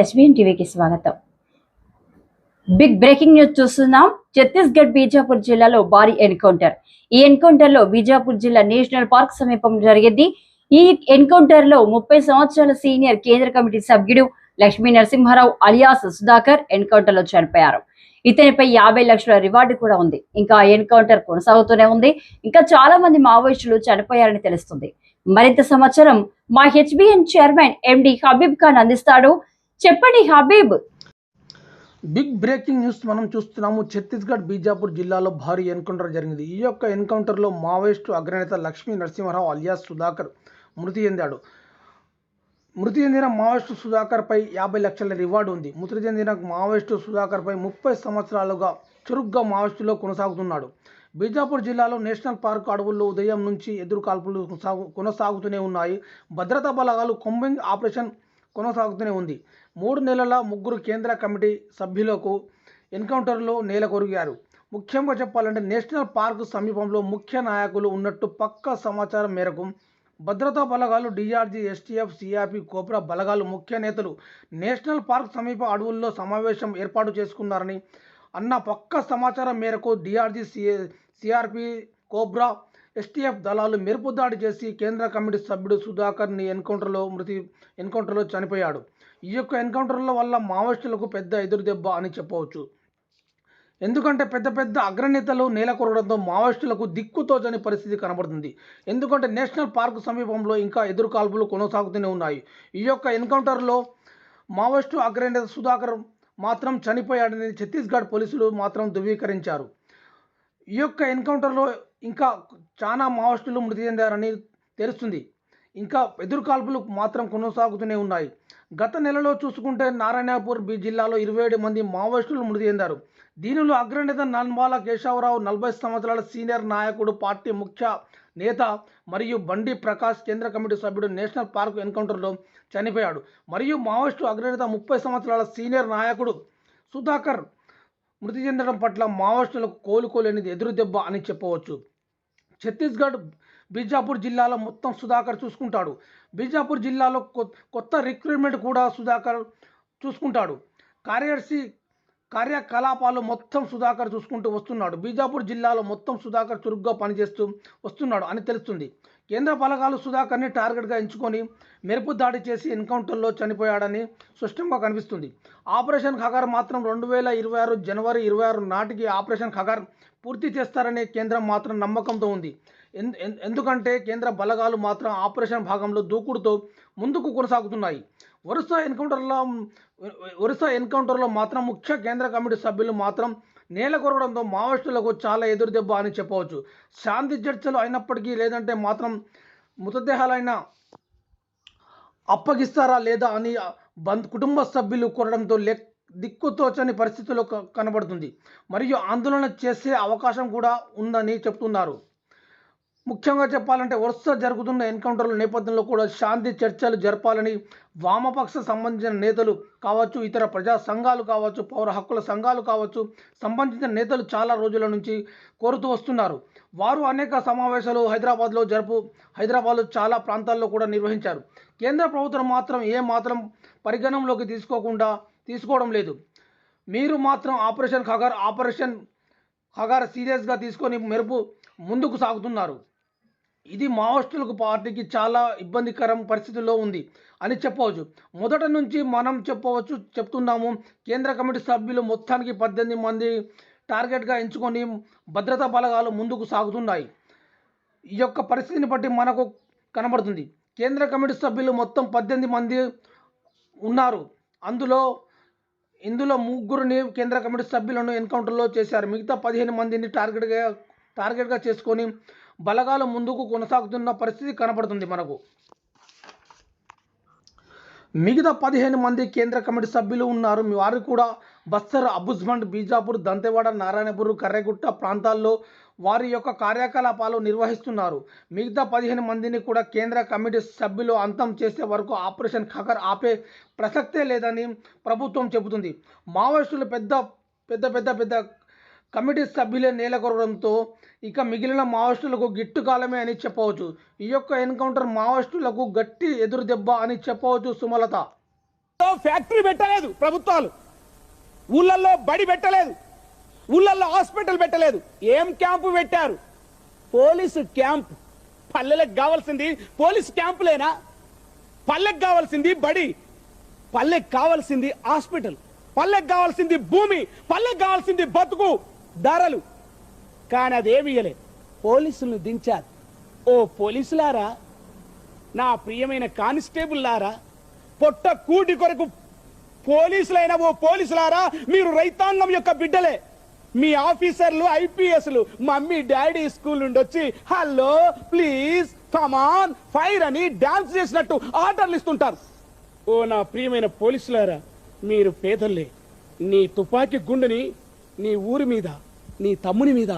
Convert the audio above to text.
SBN టీవీకి స్వాగతం. Big breaking news చూస్తున్నాం. ఛత్తీస్గఢ్ బీజాపూర్ జిల్లాలో భారీ ఎన్కౌంటర్. ఈ ఎన్కౌంటర్లో బీజాపూర్ జిల్లా నేషనల్ పార్క్ సమీపం జరిగింది. ఈ ఎన్కౌంటర్లో ముప్పై సంవత్సరాల సీనియర్ కేంద్ర కమిటీ సభ్యుడు లక్ష్మీ నరసింహారావు అలియాస్ సుధాకర్ ఎన్కౌంటర్లో చనిపోయారు. ఇతనిపై యాభై లక్షల రివార్డు కూడా ఉంది. ఇంకా ఎన్కౌంటర్ కొనసాగుతూనే ఉంది. ఇంకా చాలా మంది మావోయిస్టులు చనిపోయారని తెలుస్తుంది. మరింత సమాచారం మా HBN chairman MD Habib Khan అందిస్తాడు. చెప్పండి హబీబ్. బిగ్ బ్రేకింగ్ న్యూస్ మనం చూస్తున్నాము. ఛత్తీస్గఢ్ బీజాపూర్ జిల్లాలో భారీ ఎన్కౌంటర్ జరిగింది. ఈ యొక్క ఎన్కౌంటర్లో మావోయిస్టు అగ్రనేత లక్ష్మీ నరసింహారావు అలియాస్ సుధాకర్ మృతి చెందాడు. మృతి చెందిన మావోయిస్టు సుధాకర్పై యాభై లక్షల రివార్డు ఉంది. మృతి చెందిన మావోయిస్టు సుధాకర్పై ముప్పై సంవత్సరాలుగా చురుగ్గా మావోయిస్టులో కొనసాగుతున్నాడు. బీజాపూర్ జిల్లాలో నేషనల్ పార్క్ అడవుల్లో ఉదయం నుంచి ఎదురు కాల్పులు కొనసాగు కొనసాగుతూనే ఉన్నాయి. భద్రతా బలగాలు కొంబింగ్ ఆపరేషన్ కొనసాగుతూనే ఉంది. మూడు నెలల ముగ్గురు కేంద్ర కమిటీ సభ్యులకు ఎన్కౌంటర్లో నేలకొరిగారు ముఖ్యంగా చెప్పాలంటే నేషనల్ పార్క్ సమీపంలో ముఖ్య నాయకులు ఉన్నట్టు పక్క సమాచారం మేరకు భద్రతా బలగాలు డిఆర్జీ ఎస్టీఎఫ్ సిఆర్పి కోబ్రా బలగాలు ముఖ్య నేతలు నేషనల్ పార్క్ సమీప అడవుల్లో సమావేశం ఏర్పాటు చేసుకున్నారని అన్న పక్క సమాచారం మేరకు DRG CA CRP COBRA STF దళాలు మెరుపు దాడి చేసి కేంద్ర కమిటీ సభ్యుడు సుధాకర్ని ఎన్కౌంటర్లో మృతి ఎన్కౌంటర్లో చనిపోయాడు. ఈ యొక్క ఎన్కౌంటర్ల వల్ల మావోయిస్టులకు పెద్ద ఎదురుదెబ్బ అని చెప్పవచ్చు. ఎందుకంటే పెద్ద పెద్ద అగ్రనేతలు నేలకొరగడంతో మావోయిస్టులకు దిక్కుతోచని పరిస్థితి కనబడుతుంది. ఎందుకంటే నేషనల్ పార్క్ సమీపంలో ఇంకా ఎదురు కాల్పులు కొనసాగుతూనే ఉన్నాయి. ఈ యొక్క ఎన్కౌంటర్లో మావోయిస్టు అగ్రనేత సుధాకర్ మాత్రం చనిపోయాడని ఛత్తీస్గఢ్ పోలీసులు మాత్రం ధృవీకరించారు. ఈ యొక్క ఎన్కౌంటర్లో ఇంకా చాలా మావోయిస్టులు మృతి చెందారని తెలుస్తుంది. ఇంకా ఎదురు కాల్పులు మాత్రం కొనసాగుతూనే ఉన్నాయి. గత నెలలో చూసుకుంటే నారాయణపూర్ బి జిల్లాలో ఇరవై ఏడు మంది మావోయిస్టులు మృతి చెందారు దీనిలో అగ్రనేత నన్మాల కేశవరావు నలభై సంవత్సరాల సీనియర్ నాయకుడు పార్టీ ముఖ్య నేత మరియు బండి ప్రకాష్ కేంద్ర కమిటీ సభ్యుడు నేషనల్ పార్క్ ఎన్కౌంటర్లో చనిపోయాడు. మరియు మావోయిస్టు అగ్రనేత ముప్పై సంవత్సరాల సీనియర్ నాయకుడు సుధాకర్ మృతి చెందడం పట్ల మావోయిస్టులకు కోలుకోలేనిది ఎదురుదెబ్బ అని చెప్పవచ్చు. ఛత్తీస్గఢ్ బీజాపూర్ జిల్లాలో మొత్తం సుధాకర్ చూసుకుంటాడు. బీజాపూర్ జిల్లాలో కొత్త రిక్రూట్మెంట్ కూడా సుధాకర్ చూసుకుంటాడు. కార్యదర్శి కార్యకలాపాలు మొత్తం సుధాకర్ చూసుకుంటూ వస్తున్నాడు. బీజాపూర్ జిల్లాలో మొత్తం సుధాకర్ చురుగ్గా పనిచేస్తూ వస్తున్నాడు అని తెలుస్తుంది. కేంద్ర బలగాలు సుధాకర్ని టార్గెట్గా ఎంచుకొని మెరుపు దాడి చేసి ఎన్కౌంటర్లో చనిపోయాడని స్పష్టంగా కనిపిస్తుంది. ఆపరేషన్ ఖగర్ మాత్రం రెండు వేల ఇరవై ఆరు జనవరి ఇరవై ఆరు నాటికి ఆపరేషన్ ఖగార్ పూర్తి చేస్తారనే కేంద్రం మాత్రం నమ్మకంతో ఉంది. ఎందుకంటే కేంద్ర బలగాలు మాత్రం ఆపరేషన్ భాగంలో దూకుడుతో ముందుకు కొనసాగుతున్నాయి. వరుస ఎన్కౌంటర్లో వరుస ఎన్కౌంటర్లో మాత్రం ముఖ్య కేంద్ర కమిటీ సభ్యులు మాత్రం నేల కొరగడంతో మావోయిస్టులకు చాలా ఎదురుదెబ్బ అని చెప్పవచ్చు. శాంతి చర్చలు అయినప్పటికీ లేదంటే మాత్రం మృతదేహాలైన అప్పగిస్తారా లేదా అని బంధు కుటుంబ సభ్యులు కోరడంతో లెక్ దిక్కుతోచని పరిస్థితుల్లో కనబడుతుంది. మరియు ఆందోళన చేసే అవకాశం కూడా ఉందని చెప్తున్నారు. ముఖ్యంగా చెప్పాలంటే వరుస జరుగుతున్న ఎన్కౌంటర్ల నేపథ్యంలో కూడా శాంతి చర్చలు జరపాలని వామపక్ష సంబంధించిన నేతలు కావచ్చు ఇతర ప్రజా సంఘాలు కావచ్చు పౌర హక్కుల సంఘాలు కావచ్చు సంబంధించిన నేతలు చాలా రోజుల నుంచి కోరుతూ వస్తున్నారు. వారు అనేక సమావేశాలు హైదరాబాద్లో జరుపు హైదరాబాద్లో చాలా ప్రాంతాల్లో కూడా నిర్వహించారు. కేంద్ర ప్రభుత్వం మాత్రం ఏ మాత్రం పరిగణంలోకి తీసుకోకుండా తీసుకోవడం లేదు. మీరు మాత్రం ఆపరేషన్ ఖగార్ ఆపరేషన్ ఖగార్ సీరియస్గా తీసుకొని మెరుపు ముందుకు సాగుతున్నారు. ఇది మావోస్టులకు పార్టీకి చాలా ఇబ్బందికరం పరిస్థితుల్లో ఉంది అని చెప్పవచ్చు. మొదట నుంచి మనం చెప్పవచ్చు చెప్తున్నాము. కేంద్ర కమిటీ సభ్యులు మొత్తానికి పద్దెనిమిది మంది టార్గెట్గా ఎంచుకొని భద్రతా బలగాలు ముందుకు సాగుతున్నాయి. ఈ యొక్క పరిస్థితిని బట్టి మనకు కనబడుతుంది. కేంద్ర కమిటీ సభ్యులు మొత్తం పద్దెనిమిది మంది ఉన్నారు. అందులో ఇందులో ముగ్గురిని కేంద్ర కమిటీ సభ్యులను ఎన్కౌంటర్లో చేశారు. మిగతా పదిహేను మందిని టార్గెట్గా టార్గెట్గా చేసుకొని బలగాలు ముందుకు కొనసాగుతున్న పరిస్థితి కనబడుతుంది మనకు. మిగతా పదిహేను మంది కేంద్ర కమిటీ సభ్యులు ఉన్నారు. వారు కూడా బస్తర్ అబుజ్మండ్ బీజాపూర్ దంతెవాడ నారాయణపూర్ కర్రెగుట్ట ప్రాంతాల్లో వారి యొక్క కార్యకలాపాలు నిర్వహిస్తున్నారు. మిగతా పదిహేను మందిని కూడా కేంద్ర కమిటీ సభ్యులు అంతం చేసే వరకు ఆపరేషన్ ఖగర్ ఆపే ప్రసక్తే లేదని ప్రభుత్వం చెబుతుంది. మావోయిస్టులు పెద్ద పెద్ద పెద్ద పెద్ద కమిటీ సభ్యులే నేలకొరడంతో ఇక మిగిలిన మావోయిస్టులకు గిట్టు కాలమే అని చెప్పవచ్చు. ఈ యొక్క ఎన్కౌంటర్ మావోయిస్టులకు గట్టి ఎదురు దెబ్బ అని చెప్పవచ్చు సుమలత. ఫ్యాక్టరీ పెట్టలేదు ప్రభుత్వాలు. ఊళ్ళల్లో బడి పెట్టలేదు. ఊళ్ళల్లో హాస్పిటల్ పెట్టలేదు. ఏం క్యాంపు పెట్టారు? Police camp. పల్లెలకు కావాల్సింది పోలీసు క్యాంపులేనా? పల్లెకు కావాల్సింది బడి. పల్లెకు కావాల్సింది హాస్పిటల్. పల్లెకు కావాల్సింది భూమి. పల్లెకు కావాల్సింది బతుకు. ధరలు. కానీ అదేమి ఇయ్యలేదు. పోలీసులను దించారు. ఓ పోలీసులారా? నా ప్రియమైన కానిస్టేబుల్లారా? పొట్ట కూటి కొరకు పోలీసులైన ఓ పోలీసులారా మీరు రైతాంగం యొక్క బిడ్డలే. మీ ఆఫీసర్లు ఐపీఎస్లు మమ్మీ డాడీ స్కూల్ నుండి వచ్చి hello please come on fire అని డాన్స్ చేసినట్టు ఆర్డర్లు ఇస్తుంటారు. ఓ నా ప్రియమైన పోలీసులారా మీరు పేదల్లే నీ తుపాకీ గుండుని నీ ఊరి మీద నీ తమ్ముని మీద